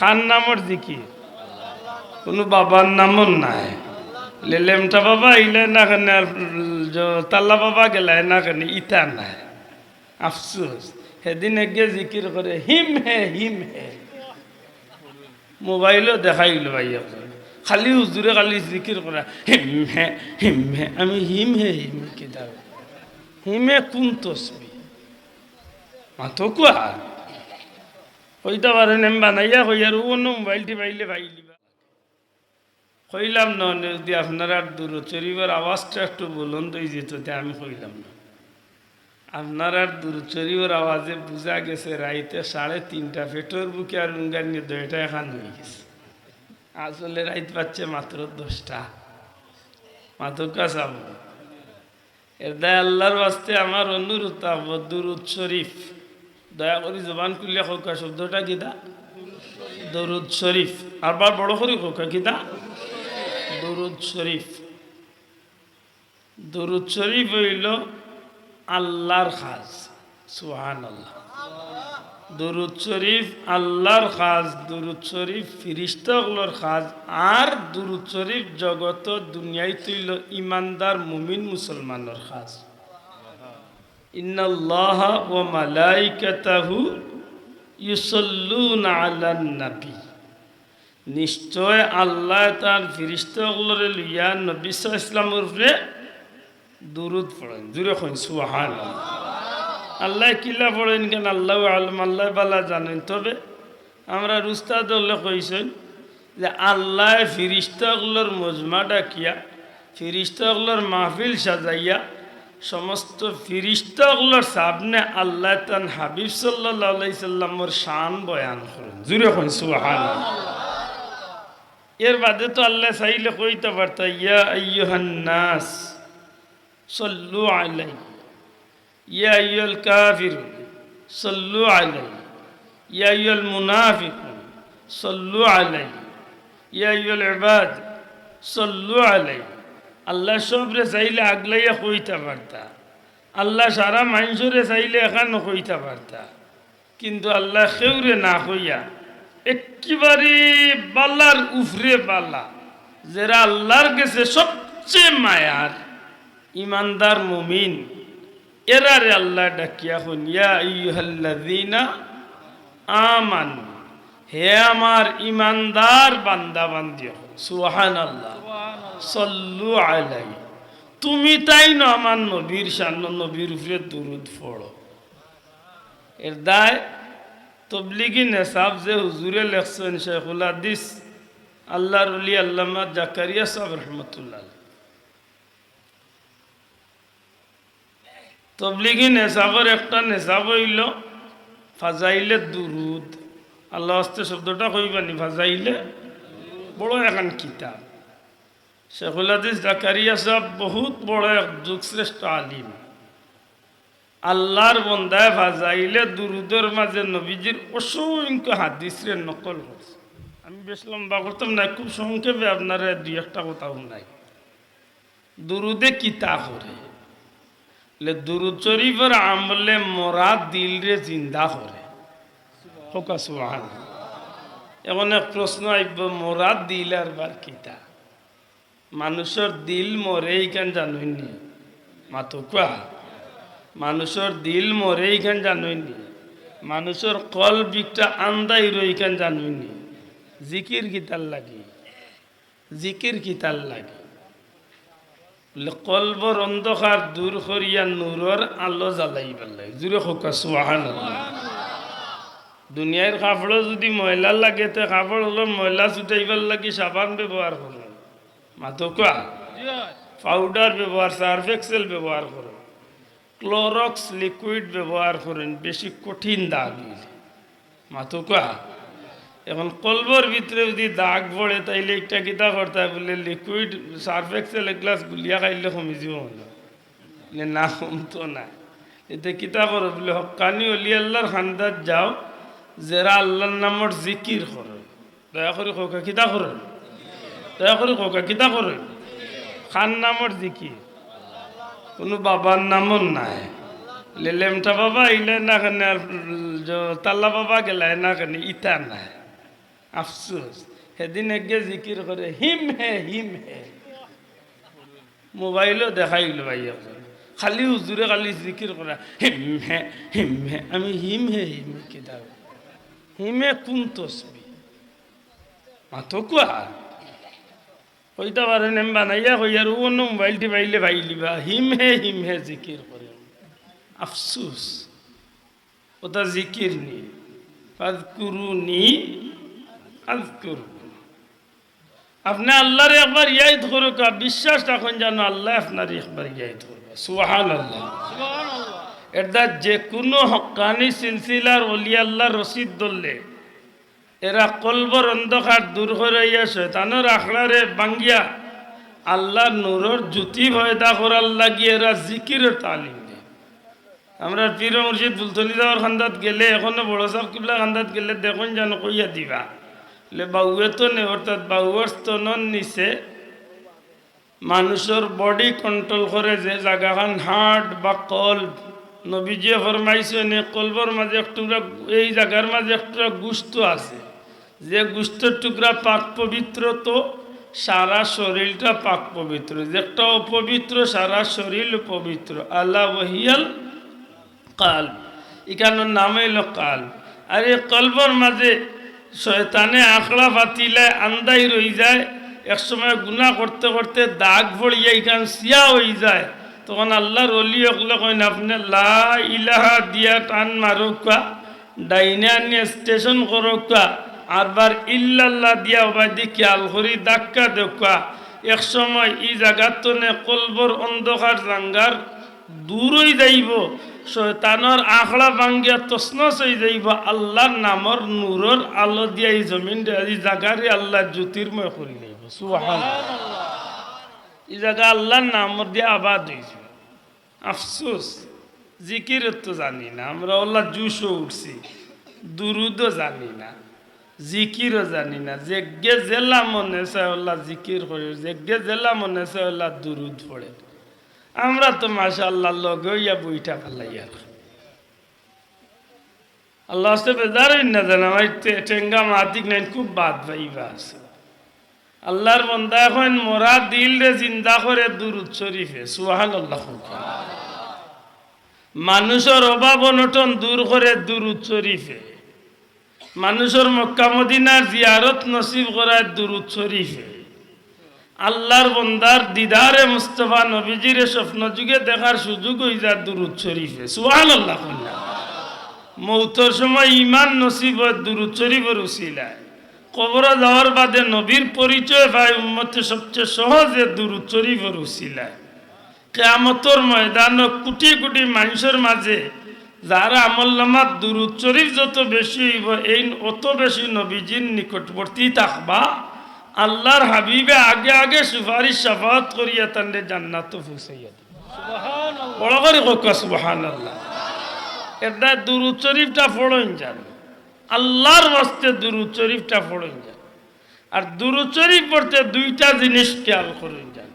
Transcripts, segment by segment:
খান নামর জিকির। কোনো বাবার নামও নাই। লেলেমটা বাবা ইলে না কেন তাল্লা বাবা গেলায় না কেন ইটা নাই। আফসোস। সেদিন একে জিকির করে, হিম হে হিম হে। মোবাইলও দেখাইল ভাই খালি হুজুরে খালি জিকির করা, হিম হে হিম হে, আমি হিম হে, হিম কি দাও। হিমে কোন তসবি? মাথো কুয়া কইতে পারেন এম বানাইয়া কই আর অন্য মোবাইলটি পাইলে পাইলি কইলাম না যদি আপনারা দূর চরিবার আওয়াজটা একটু বলুন তো যেত আমি কইলাম না। আপনার আর দূর চরিবার আওয়াজে বুঝা গেছে, রাইতে সাড়ে তিনটা পেটোর বুকে আর উঙ্গার নিয়ে দইটা এখান হয়ে গেছে। আসলে রাইত পাচ্ছে মাত্র দশটা। মাথকা চাব এর দায় আল্লাহর বাস্তে আমার অনুরোধ থাকব দুরুদ শরীফ। দয়া করি জবান খুললে হোকা শব্দটা কিতা? দরুদ শরীফ। আরবার বড় করি হোকা কিতা? দরুদ শরীফ। দরুদ শরীফ হইল আল্লাহর খাজ। সুহান আল্লাহ দরুদ শরীফ আল্লাহর খাজ, দরুদ শরীফ ফিরিস্তগুলোর খাজ আর দরুদ শরীফ জগত দুনিয়ায় তৈল ইমানদার মুমিন মুসলমানের খাজ। ইন্নাল্লাহ ও মালাইকাতাহু ইউসল্লুন আলান নবী। নিশ্চয় আল্লাহ তার ফিরিস্তগুলোরে লইয়া নবী ইসলামের উপরে দুরুদ পড়েন। জুড়ে কইন সুহান আল্লাহ কিলা পড়েন কেন? আল্লাহ আলম, আল্লাহ বালা জানেন। তবে আমরা রুস্তাদুল্লাহ কইছেন যে আল্লাহ ফিরিস্তাগুলোর মজমাটা কিয়া? ফিরিস্তাগুলোর মাহফিল সাজাইয়া সমস্ত ফিরিস্তাগুলোর সামনে আল্লাহ তান হাবিব সাল্লাহ সাল্লামর শান বয়ান করেন। জুড়ে কইন সুহান এর বাদে তো আল্লাহ চাইলে কইতে পারত, ইয়া আইয়ুহান সল্লু আলাই ইয়া আইয়ুল কাফির সল্লু আলাই ইয়া আইয়ুল মুনাফিক সল্লু আলাই ইয়া আইয়ুল ইবাদ, সল্লু আলাই আল্লাহ সবরে চাইলে আগলাইয়া কইতে পারতা। আল্লাহ সারা মানুষরে চাইলে এখানে কইতে পারতা। কিন্তু আল্লাহ সেউরে না কইয়া একেবারে বাল্লার উফরে বাল্লা যারা আল্লাহর কাছে সবচেয়ে মায়ার, ইমানদার মুমিন, এরারে আল্লাহ ডাকিয়া হন ইয়া ইয়ুহাল্লাযীনা আমান, হে আমার ইমানদার বান্দা আলাই। তুমি তাই না আমার নবীর সান্ন নবীর উপরে দুরুদ পড়ো? এর দায় তবলিগি নেশাব যে হুজুরে লেখছেন শেখুল হাদিস, আল্লাহর অলি আল্লামা জাকারিয়া সাহেব রহমতুল্লাহ। তবলিগি নেশাবের একটা নেশাব হইল ফাজাইলে দুরুদ। আল্লাহ হস্তে শব্দটা কইবানি, ফাজাইলে বড় এখন কিতাব। শেখুল হাদিস জাকারিয়া সাহেব বহুত বড় এক যুগশ্রেষ্ঠ আলিম। আল্লাহর বন্দায় ভাজাইলে দুরুদের মাঝে নবীজির অসংখ্য হাদিসের নকল করছে আমি বেশ লম্বা করতাম না খুব সংক্ষেপে আপনারা দুই একটা কথা নাই। দুরুদে কিতা করে দুরুদ শরীফের আমলে মরা দিল রে জিন্দা করে হোকা সুহান এখন এক প্রশ্ন আইব, মরা দিল আর বার কিতা? মানুষের দিল মরে এইখান জানুইনি মাতো কোয়া? মানুষের দিল মরে এইখান জানুইনি মানুষের কল বিকটা আন্দাই রইখান জানুইনি জিকির কিতার লাগি? জিকির কিতার লাগি। কলবর অন্ধকার দূর করিয়া নূরর আলো জ্বালাইবার লাগে। জুড়ে হোকা সুহান দুনিয়ার কাপড় যদি ময়লা লাগে, তো কাপড় হলো ময়লা ছুটাইবার লাগি সাবান ব্যবহার করুন মাথকা পাউডার ব্যবহার সার্ফ এক্সেল ব্যবহার করুন ক্লোরক্স লিকুইড ব্যবহার করেন বেশি কঠিন দাগ। মাথকা এখন কলবর ভিতরে যদি দাগ পড়ে তাইলে একটা কিতা করতে বলে লিকুইড সার্ফ এক্সেল এক গ্লাস গুলিয়া খাইলে কমি যাব হলো না কমতো না। এতে কিতা করো বলে, হকানি অলি আল্লাহর যাও যারা আল্লাহর নামর জিকির করো, দয়া করে কৌকা কিতা করো? দয়া করে কৌকা কিতা করো? খান নামর জিকির। কোনো বাবার নামও নাই। লেলেমটা বাবা ইলে না কেন তাল্লা বাবা গেলায় না কেন ইটা নাই। আফসোস। সেদিন এগে জিকির করে, হিম হে হিম হে। মোবাইলও দেখাইল ভাই খালি হুজুরে খালি জিকির করা, হিম হে হিম হে, আমি হিম হে হিম হে কিতাব হিমে কোন তসবি। মাতো কুয়া হইতে পারেন এম বানাইয়া আর অন্য মোবাইলটি পাইলে পাইলিবা হিম হে হিম হে জিকির করে। আফসুস, ওটা জিকির নি। ফাজকুরুনি আজকুরু আপনি আল্লাহর একবার ইয়াদ করুক বিশ্বাস রাখুন জানো আল্লাহ আপনার একবার ইয়াদ করবে সুহান আল্লাহ এটা যে কোনো হকানি সিলসিলার অলি আল্লাহ রশিদ দললে এরা কলবর অন্ধকার দূর হইয়া শৈতানোর আখড়ারে বাঙ্গিয়া আল্লাহ নূরর জ্যোতি ভয়দা করার লাগি এরা জিকিরের তালিম আমরা পীর মুর্শিদ বুলতলি যাওয়ার খান্দাত গেলে, এখনও বড় সাহ কিবলা খান্দাত গেলে দেখুন যেন কইয়া দিবা। লে বাউয়ে তো নে, অর্থাৎ বাউয়ের স্তনর নিচে মানুষের বডি কন্ট্রোল করে যে জায়গাখান হার্ট বা কল্ব নবীজিয়ে ফরমাইছে, নে কলবর মাঝে একটুকরা এই জায়গার মাঝে একটুকরা গুস্ত আছে। যে গুস্তের টুকরা পাক পবিত্র তো, সারা শরীরটা পাক পবিত্র। যেটা অপবিত্র, সারা শরীর পবিত্র। আল্লাহ ওহিয়াল কাল এখানোর নাম হইল কাল। আর এই কলবর মাঝে শয়তানে আঁকড়া ফাতিলে আন্দাই রই যায় একসময় গুণা করতে করতে দাগ ভরিয়ে এখান সিয়া হয়ে যায়। তখন আল্লাহর অলি অকলে কইন, আপনি লা ইলাহা দিয়া টান মারুকা ডাইনে আনিয়ে স্টেশন করুকা আরবার ইল্লাল্লাহ দিয়া ওবাদি খেয়াল করি ধাক্কা দেখা এক সময় ই জায়গার নে কলবর অন্ধকার জাঙ্গার দূর হয়ে যাইব, শয়তানোর আখড়া ভাঙ্গিয়া তসনস হয়ে যাইব, আল্লাহর নামর নূরর আলো দিয়া এই জমিন এই জায়গারে আল্লাহ জ্যোতির্ময় করে যাইব সুহান এই জায়গা আল্লাহর নামর দিয়ে আবাদ হয়েছে আফসোস জিকির তো জানি না, আমরা ওল্লা জুসও উঠছি, দুরুদও জানি না, জিকিরও জানি না যেগে জেলা মনে চায় ওল্লা জিকির করে যেগে জেলা মনে চায় ওল্লা দুরুদ পড়ে। আমরা তো মাসা আল্লাহ লগে ইয়া বইটা আর আল্লাহ আসতে বেজার না জান আমার মাতিক নাই, খুব বাদ পাইবা আছে। আল্লাহর বন্দা এখন মোরা দিল রে জিন্দা করে দুরুদ শরীফে সুহান আল্লাহ মানুষের অভাব অনটন দূর করে দুরুদ শরীফে। মানুষের মক্কা মদিনার জিয়ারত নসিব করায় দুরুদ শরীফে। আল্লাহর বন্দার দিদারে মুস্তফা নবীজিরে স্বপ্ন যুগে দেখার সুযোগ হয়ে যায় দুরুদ শরীফে সুহান আল্লাহ মৌতর সময় ইমান নসিব দুরুদ শরীফের উসিলায়। কবর যাওয়ার বাদে নবীর পরিচয় পায় উম্মতে সবচেয়ে সহজে দুরুদ শরীফের উসিলায় কেয়ামতর ময়দান কোটি কোটি মানুষের মাঝে যারা আমল নামাত দুরুদ শরীফ যত বেশি হইব এই অত বেশি নবীজির নিকটবর্তী থাকবা। আল্লাহর হাবিবে আগে আগে সুপারিশ সাফাত করিয়া তান্ডে জান্নাত ফুসাইয়া বড় করে হোক সুবাহান আল্লাহ এটা দুরুদ শরীফটা ফড়ন যান আল্লাহর বাস্তে দুরুদ শরীফটা ফড়ন যান আর দুরুদ শরীফ পড়তে দুইটা জিনিস খেয়াল করুন যান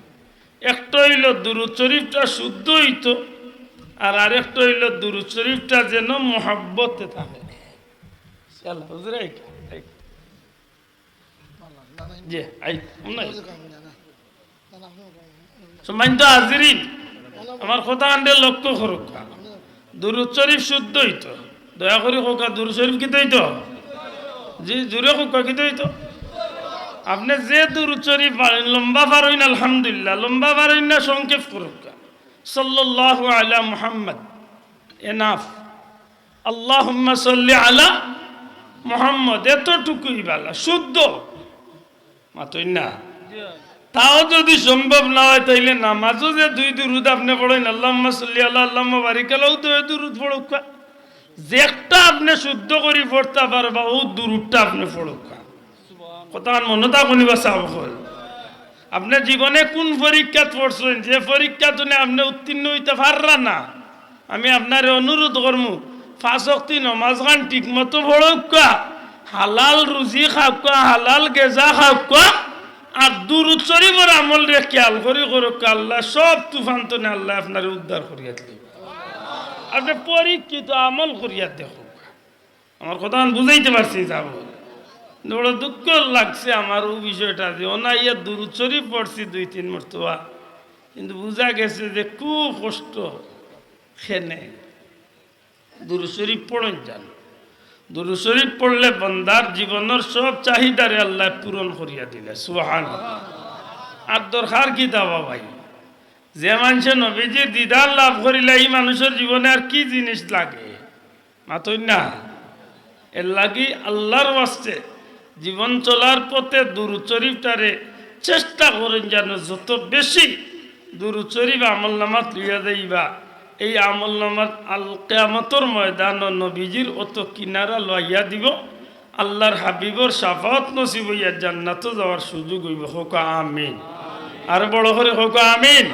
একটা হইল দুরুদ শরীফটা শুদ্ধ হইতো, আর আরেকটা হইল দুরুদ শরীফটা যেন মহাব্বতে থাকে। আমার কথা আন্ডে লক্ষ্য করুক দুরুদ শরীফ শুদ্ধ হইতো। দয়া করে কোকা দুরুদ শরীফ কি হইতো? জি জুড়ে কোকা কি হইতো? আপনি যে দুরুদ শরীফ পারেন, লম্বা পারেন আলহামদুলিল্লাহ, লম্বা পারেন না, সংক্ষেপ করুক সাল্লাল্লাহু আলা মুহাম্মদ। এনাফ। আল্লাহুম্মা সাল্লি আলা মুহাম্মদ। এতটুকুই বালা, শুদ্ধ। মাতই না। তাও যদি সম্ভব না হয়, তাইলে নামাজও যে দুই দুরুদ আপনি পড়েন আল্লাহ সাল্লি আল্লাহ আল্লাহ বারিকালাও তো দুরুদ পড়ুক যে একটা আপনি শুদ্ধ করে পড়তে পারবা, ও দুরুদটা আপনি পড়ুক। কথা মনে তা শুনিবা চাব আপনি জীবনে কোন পরীক্ষাত পড়ছেন? যে পরীক্ষা তুমি আপনি উত্তীর্ণ হইতে পাররা না, আমি আপনার অনুরোধ করমু ফাঁসক্তি নমাজ খান ঠিক মতো পড়ুক হালাল রুজি খাওক হালাল গেজা খাওক আর দুরুদ শরীফের আমল রে খেয়াল করে করুক আল্লাহ সব তুফান তো না আল্লাহ আপনার উদ্ধার করিয়া দিল আপনি পরীক্ষিত আমল করিয়া দেখুক আমার কথা বুঝাইতে পারছি যাব বড় দুঃখ লাগছে আমার ও বিষয়টা যে ওনা ইয়া দূরচরি পড়ছি দুই, তিন মর্তবা। কিন্তু বোঝা গেছে যে খুব কষ্ট খেনে দুরুশরীফ পড়েন যান। দুরুশরীফ পড়লে বন্দার জীবনের সব চাহিদারে আল্লাহ পূরণ করিয়া দিলে সুহান আর দরকার কি দাবা ভাই যে মানুষে নবীজির দিদার লাভ করিলে এই মানুষের জীবনে আর কি জিনিস লাগে? মাতই না? এর লাগি আল্লাহর বাস্তে জীবন চলার পথে দুরুচরিফটারে চেষ্টা করেন যেন যত বেশি দুরুচরিফ আমল নামাত লইয়া যাইবা, এই আমল নামাত আল কেয়ামতর ময়দান নবীজির অত কিনারা লইয়া দিব, আল্লাহর হাবিবর সাফাত নসিব হইয়া জান্নাত যাওয়ার সুযোগ হইব। হোক আমিন। আর বড় করে হোক আমিন।